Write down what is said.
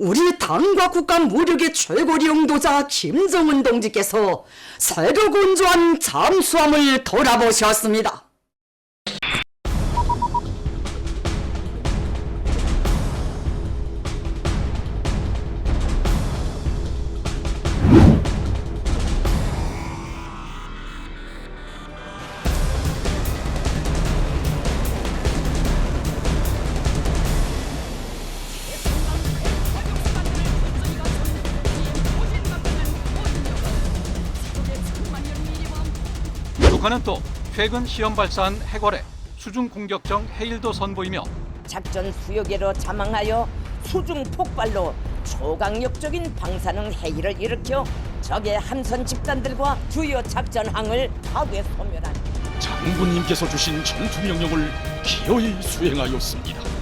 우리 당과 국가 무력의 최고領導자 김정은 동지께서 새로 건조한 잠수함을 돌아보셨습니다. 북한은 또 최근 시험 발사한 해골에 수중 공격정 해일도 선보이며 작전 수역에로 자망하여 수중 폭발로 초강력적인 방사능 해일을 일으켜 적의 함선 집단들과 주요 작전항을 파괴 소멸한 장군님께서 주신 전투 명령을 기어이 수행하였습니다.